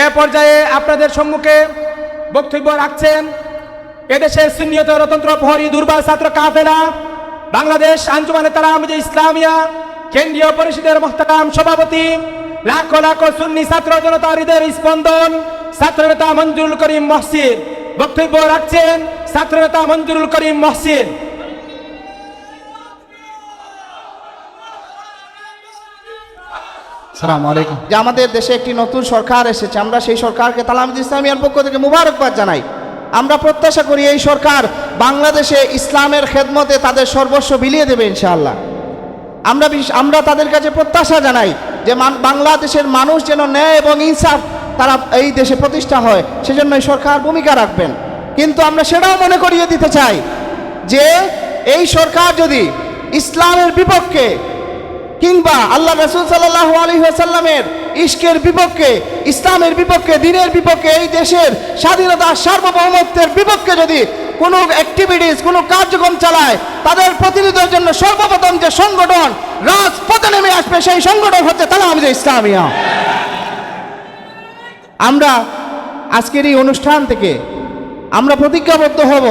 এ পর্যায়ে আপনাদের সম্মুখে বক্তব্য রাখছেন এদেশের সুন্নিয়ত রতন্ত্র প্রহরী দুর্বল ছাত্র কাফেলা, বাংলাদেশ আঞ্জুমানে তারাম যে ইসলামিয়া কেন্দ্রীয় পরিষদের মোহতারাম সভাপতি, লাখো লাখো সুন্নি ছাত্র জনতা হৃদয়ের স্পন্দন, ছাত্র নেতা মঞ্জুরুল করিম মহসিন। বক্তব্য রাখছেন ছাত্র নেতা মঞ্জুরুল করিম মহসিন। যে আমাদের দেশে একটি নতুন সরকার এসেছে, আমরা সেই সরকারকে তালামিদ ইসলামিয়ার পক্ষ থেকে মুবারকবাদ জানাই। আমরা প্রত্যাশা করি এই সরকার বাংলাদেশে ইসলামের খেদমতে তাদের সর্বস্ব বিলিয়ে দেবে ইনশাআল্লাহ। আমরা আমরা তাদের কাছে প্রত্যাশা জানাই যে বাংলাদেশের মানুষ যেন ন্যায় এবং ইনসাফ তারা এই দেশে প্রতিষ্ঠা হয়, সেজন্য এই সরকার ভূমিকা রাখবেন। কিন্তু আমরা সেটাও মনে করিয়ে দিতে চাই যে এই সরকার যদি ইসলামের বিপক্ষে কিংবা আল্লাহ রসুল সাল্লাহ আলী সাল্লামের ইস্কের বিপক্ষে, ইসলামের বিপক্ষে, দিনের বিপক্ষে, এই দেশের স্বাধীনতা সার্বভৌমত্বের বিপক্ষে যদি কোনো অ্যাক্টিভিটিস কোনো কার্যক্রম চালায়, তাদের প্রতিনিধির জন্য সর্বপ্রথম যে সংগঠন রাজপথে নেমে আসবে, সেই সংগঠন হচ্ছে তালামিদ ইসলামিয়া। আমরা আজকের এই অনুষ্ঠান থেকে আমরা প্রতিজ্ঞাবদ্ধ হব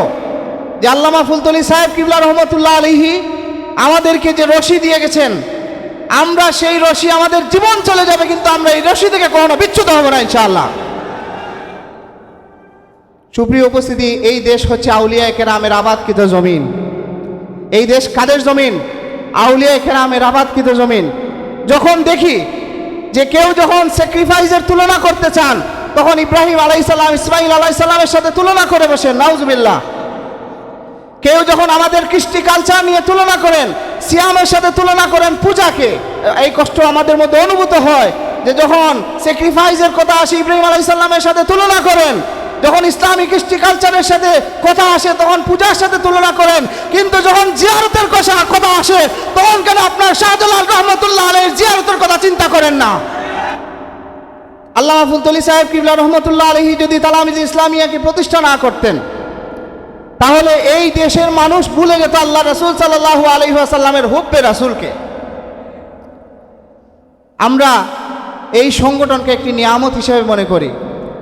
যে আল্লামা ফুলতলি সাহেব কিবলা রহমতুল্লাহ আলিহি আমাদেরকে যে রশি দিয়ে গেছেন আমরা সেই রশি আমাদের জীবন চলে যাবে, কিন্তু আমরা এই রশি থেকে কখনো বিচ্যুত হব না, ইনশাআল্লাহ। সুপ্রিয় উপস্থিতি, এই দেশ হচ্ছে আউলিয়া কেরামের আবাদকৃত জমিন। এই দেশ কাদের জমিন? আউলিয়া কেরামের আবাদকৃত জমিন। যখন দেখি যে কেউ যখন স্যাক্রিফাইসের তুলনা করতে চান, তখন ইব্রাহিম আলাইসাল্লাম ইসমাইল আলাইসাল্লামের সাথে তুলনা করে বসেন, নাউজুবিল্লাহ। কেউ যখন আমাদের কৃষ্টি কালচার নিয়ে তুলনা করেন, সিয়ামের সাথে তুলনা করেন পূজাকে, এই কষ্ট আমাদের মধ্যে অনুভূত হয় যে যখন স্যাক্রিফাইসের কথা আসে, ইব্রাহিম আলাইসাল্লামের সাথে তুলনা করেন, যখন ইসলামী কৃষ্টি কালচারের সাথে কথা আসে, তখন পূজার সাথে তুলনা করেন, কিন্তু যখন জিয়ারতের কথা কথা আসে, তখন কেন আপনার শাহজালাল রহমতুল্লাহ আলের জিয়ারতের কথা চিন্তা করেন না? আল্লাহ ফুলতলি সাহেব কিবলা রহমতুল্লাহ আলহী যদি তালামিজ ইসলামিয়াকে প্রতিষ্ঠা না করতেন তাহলে এই দেশের মানুষ ভুলে যেত আল্লাহ রসুল সাল্লাহ আলহি আসাল্লামের হুব্বে রাসুলকে। আমরা এই সংগঠনকে একটি নিয়ামত হিসেবে মনে করি।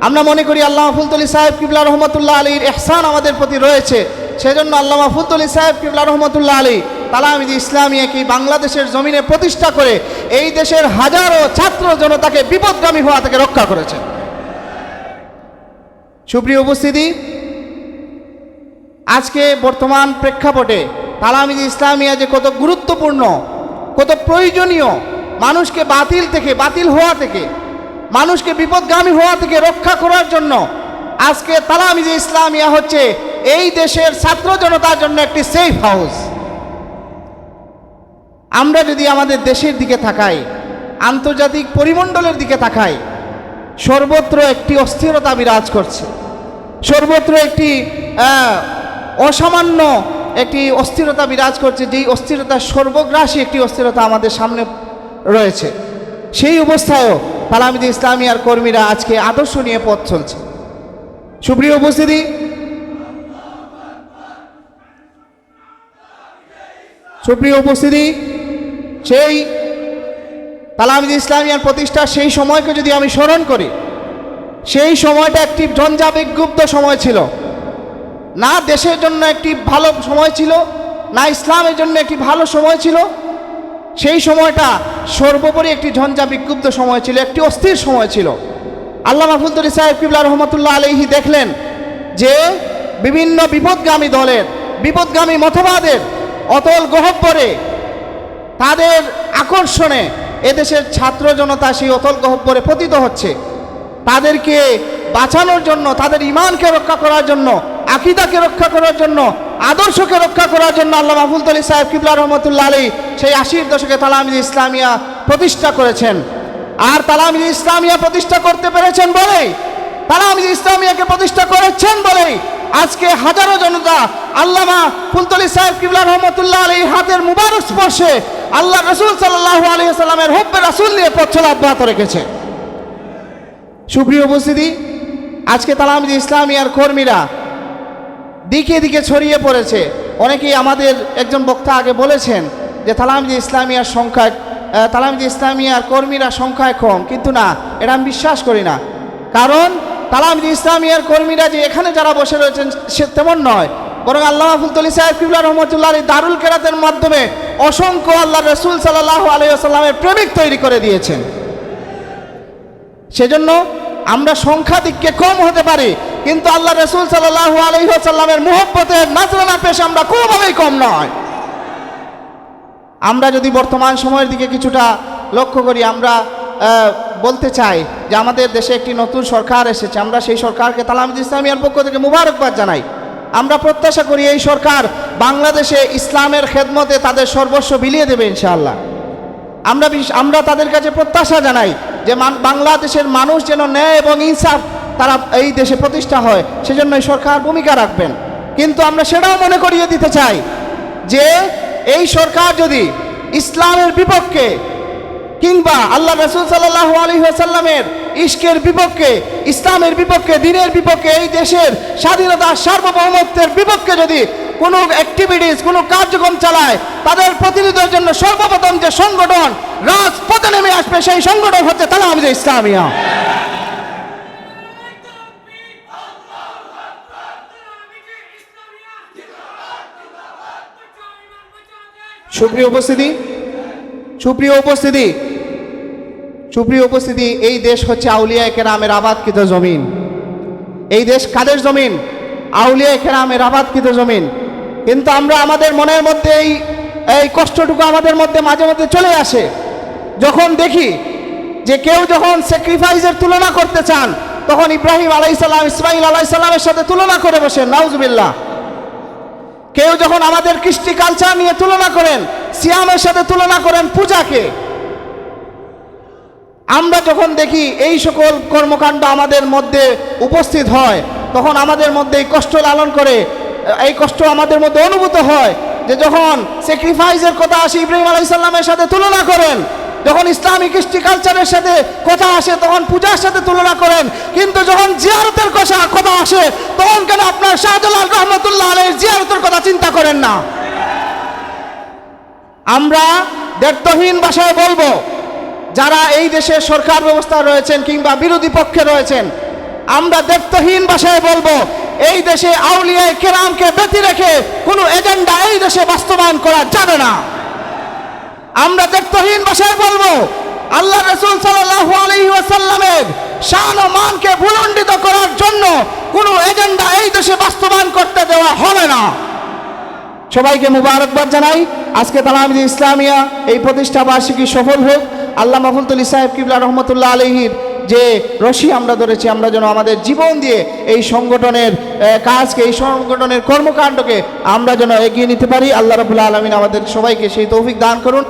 আমরা মনে করি আল্লাহ ফুলতলি সাহেব কিবলা রহমতুল্লাহ আলীর এহসান আমাদের প্রতি রয়েছে। সেজন্য আল্লাহ ফুলতলি সাহেব কিবলা রহমতুল্লাহ আলী তালামিদ ইসলামিয়াকে বাংলাদেশের জমিনে প্রতিষ্ঠা করে এই দেশের হাজারো ছাত্র জনতাকে বিপদগামী হওয়া থেকে রক্ষা করেছেন। সুপ্রিয় উপস্থিতি আজকে বর্তমান প্রেক্ষাপটে তালামিদ ইসলামিয়া যে কত গুরুত্বপূর্ণ, কত প্রয়োজনীয়, মানুষকে বাতিল থেকে, বাতিল হওয়া থেকে, মানুষকে বিপদগামী হওয়া থেকে রক্ষা করার জন্য আজকে তালামিদ ইসলামিয়া হচ্ছে এই দেশের ছাত্র জনতার জন্য একটি সেফ হাউস আমরা যদি আমাদের দেশের দিকে তাকাই, আন্তর্জাতিক পরিমণ্ডলের দিকে তাকাই, সর্বত্র একটি অস্থিরতা বিরাজ করছে। সর্বত্র একটি অসামান্য একটি অস্থিরতা বিরাজ করছে, যেই অস্থিরতা সর্বগ্রাসী একটি অস্থিরতা আমাদের সামনে রয়েছে। সেই অবস্থায়ও তালামিদ ইসলামিয়ার কর্মীরা আজকে আদর্শ নিয়ে পথ চলছে। সুপ্রিয় উপস্থিতি সুপ্রিয় উপস্থিতি, সেই তালামিদ ইসলামিয়ার প্রতিষ্ঠা সেই সময়কে যদি আমি স্মরণ করি, সেই সময়টা একটি ঝঞ্ঝাবিক্ষুব্ধ সময় ছিল। না দেশের জন্য একটি ভালো সময় ছিল, না ইসলামের জন্য একটি ভালো সময় ছিল। সেই সময়টা সর্বোপরি একটি ঝঞ্ঝা বিক্ষুব্ধ সময় ছিল, একটি অস্থির সময় ছিল। আল্লাহ মাহফুদ্দুরি সাহেব কিবলা রহমতুল্লাহ আলহি দেখলেন যে বিভিন্ন বিপদগামী দলের, বিপদগামী মতবাদের, অতল গহব্বরে তাদের আকর্ষণে এদেশের ছাত্র জনতা সেই অতল গহব্বরে পতিত হচ্ছে। তাদেরকে বাঁচানোর জন্য, তাদের ইমানকে রক্ষা করার জন্য আকিদাকে রক্ষা করার জন্য, আদর্শকে রক্ষা করার জন্য আল্লাহ মাহফুল তলি সাহেব কিবলা রহমতুল্লা আলী সেই আশির দশকে তালামিদ ইসলামিয়া প্রতিষ্ঠা করেছেন। আর তালামিদ ইসলামিয়া প্রতিষ্ঠা করতে পেরেছেন বলেই তালামিদ ইসলামিয়াকে প্রতিষ্ঠা করেছেন বলেই আজকে হাজারো জনতা আল্লামা ফুলতলি সাহেব কিবলা রহমতুল্লাহ আলী হাতের মুবারক স্পর্শে আল্লাহ রসুল সাল্লাহ আলী সাল্লামের হব্বে রাসুল নিয়ে পথ অব্যাহত রেখেছে। সুপ্রিয় উপস্থিতি, আজকে তালামিদ ইসলামিয়ার কর্মীরা দিকে দিকে ছড়িয়ে পড়েছে। অনেকেই আমাদের একজন বক্তা আগে বলেছেন যে তালামিদ ইসলামিয়ার সংখ্যায় আহ, তালামিদ ইসলামিয়ার কর্মীরা সংখ্যায় কম। কিন্তু না এটা আমি বিশ্বাস করি না। কারণ তালামিদ ইসলামিয়ার কর্মীরা যে এখানে যারা বসে রয়েছেন সে তেমন নয়। বরং আল্লাহ আফুলতলি সাহেব কিবুল্লাহ রহমতুল্লাহ আলী দারুল কেরাতের মাধ্যমে অসংখ্য আল্লাহ রসুল সাল্লাহ আলাইসাল্লামের প্রেমিক তৈরি করে দিয়েছেন। সেজন্য আমরা সংখ্যা দিককে কম হতে পারি, কিন্তু আল্লাহ রসুল সাল্লাহ আলহিহাসাল্লামের মুহব্বতের নাজরানা পেশ আমরা কোনোভাবেই কম নয়। আমরা যদি বর্তমান সময়ের দিকে কিছুটা লক্ষ্য করি, আমরা বলতে চাই যে আমাদের দেশে একটি নতুন সরকার এসেছে। আমরা সেই সরকারকে তালামিদ ইসলামিয়ার পক্ষ থেকে মুবারকবাদ জানাই। আমরা প্রত্যাশা করি এই সরকার বাংলাদেশে ইসলামের খেদমতে তাদের সর্বস্ব বিলিয়ে দেবে ইনশাআল্লাহ। আমরা আমরা তাদের কাছে প্রত্যাশা জানাই যে বাংলাদেশের মানুষ যেন ন্যায় এবং ইনসাফ তারা এই দেশে প্রতিষ্ঠা হয় সেজন্য এই সরকার ভূমিকা রাখবেন। কিন্তু আমরা সেটাও মনে করিয়ে দিতে চাই যে এই সরকার যদি ইসলামের বিপক্ষে কিংবা আল্লাহ রসুল সাল্লাহ আলী সাল্লামের ইস্কের বিপক্ষে, ইসলামের বিপক্ষে, দিনের বিপক্ষে এই দেশের স্বাধীনতা সার্বভৌমত্বের বিপক্ষে যদি কোনো অ্যাক্টিভিটিস কোনো কার্যক্রম চালায়, তাদের প্রতিনিধির জন্য সর্বপ্রথম যে সংগঠন রাজপথে নেমে আসবে, সেই সংগঠন হচ্ছে তালাম যে ইসলামিয়া। সুপ্রিয় উপস্থিতি সুপ্রিয় উপস্থিতি সুপ্রিয় উপস্থিতি, এই দেশ হচ্ছে আউলিয়া কেরামের আবাদকৃত জমিন। এই দেশ কাদের জমিন? আউলিয়া কেরামের আবাদকৃত জমিন। কিন্তু আমরা আমাদের মনের মধ্যে এই এই কষ্টটুকু আমাদের মধ্যে মাঝে মধ্যে চলে আসে। যখন দেখি যে কেউ যখন স্যাক্রিফাইসের তুলনা করতে চান, তখন ইব্রাহিম আলাইসাল্লাম ইসমাইল আলাইসাল্লামের সাথে তুলনা করে বসেন, নাউজুবিল্লাহ। কেউ যখন আমাদের কৃষ্টি কালচার নিয়ে তুলনা করেন, সিয়ামের সাথে তুলনা করেন, পূজাকে, আমরা যখন দেখি এই সকল কর্মকাণ্ড আমাদের মধ্যে উপস্থিত হয়, তখন আমাদের মধ্যে কষ্ট লালন করে এই কষ্ট আমাদের মধ্যে অনুভূত হয় যে যখন স্যাক্রিফাইসের কথা আসে, ইব্রাহিম আলাইসাল্লামের সাথে তুলনা করেন, যখন ইসলামিক কৃষ্টি কালচারের সাথে কথা আসে, তখন পূজার সাথে তুলনা করেন, কিন্তু যখন জিয়ারতের কথা কথা আসে, তখন কেন আপনার শাহজালাল রহমতুল্লাহ আলের জিয়ারতের কথা চিন্তা করেন না? আমরা দায়িত্বহীন ভাষায় বলব, যারা এই দেশের সরকার ব্যবস্থা রয়েছেন কিংবা বিরোধী পক্ষে রয়েছেন আমরা দায়িত্বহীন ভাষায় বলব, এই দেশে আউলিয়ায় কেরামকে ব্যতি রেখে কোনো এজেন্ডা এই দেশে বাস্তবায়ন করা যাবে না। আমরা দায়িত্বহীন ভাষায় বলব, আল্লাহ রসুল ওয়াসাল্লামের শান ও মানকে ভুলণ্ডিত করার জন্য কোনো এজেন্ডা এই দেশে বাস্তবায়ন করতে দেওয়া হবে না। সবাইকে মুবারকবাদ জানাই। আজকে তালামিদ ইসলামিয়া এই প্রতিষ্ঠা বার্ষিকী সফল হোক। আল্লাহ মাহমুদুল সাহেব কিবলা রহমতুল্লাহ আলহির যে রশি আমরা ধরেছি, আমরা যেন আমাদের জীবন দিয়ে এই সংগঠনের কাজকে, এই সংগঠনের কর্মকাণ্ডকে আমরা যেন এগিয়ে নিতে পারি। আল্লাহ রবুল্লা আলমিন আমাদের সবাইকে সেই তৌফিক দান করুন।